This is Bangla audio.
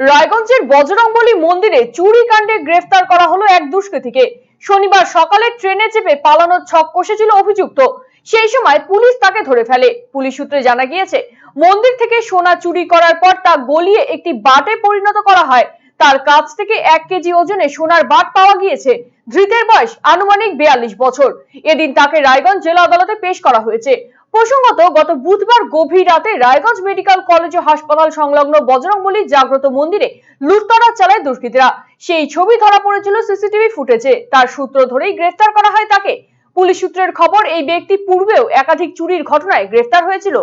রায়গঞ্জের বজরংবলী মন্দিরে চুরি কাণ্ডে গ্রেফতার করা হলো এক দুষ্কৃতীকে। শনিবার সকালে ট্রেনে চেপে পালানোর ছক কষেছিল অভিযুক্ত। সেই সময় পুলিশ তাকে ধরে ফেলে। পুলিশ সূত্রে জানা গিয়েছে, মন্দির থেকে সোনা চুরি করার পর তা গলিয়ে একটি বাটে পরিণত করা হয়। তার কাছ থেকে এক কেজি ওজনে সোনার বাট পাওয়া গিয়েছে। ধৃতের বয়স আনুমানিক বিয়াল্লিশ বছর। এদিন তাকে রায়গঞ্জ জেলা আদালতে পেশ করা হয়েছে। প্রসঙ্গত, গত বুধবার গভীর রাতে রায়গঞ্জ মেডিকেল কলেজ ও হাসপাতাল সংলগ্ন বজরংবলী জাগ্রত মন্দিরে লুটতরা চালায় দুষ্কৃতীরা। সেই ছবি ধরা পড়েছিল সিসিটিভি ফুটেজে। তার সূত্র ধরেই গ্রেফতার করা হয় তাকে। পুলিশ সূত্রের খবর, এই ব্যক্তি পূর্বেও একাধিক চুরির ঘটনায় গ্রেফতার হয়েছিল।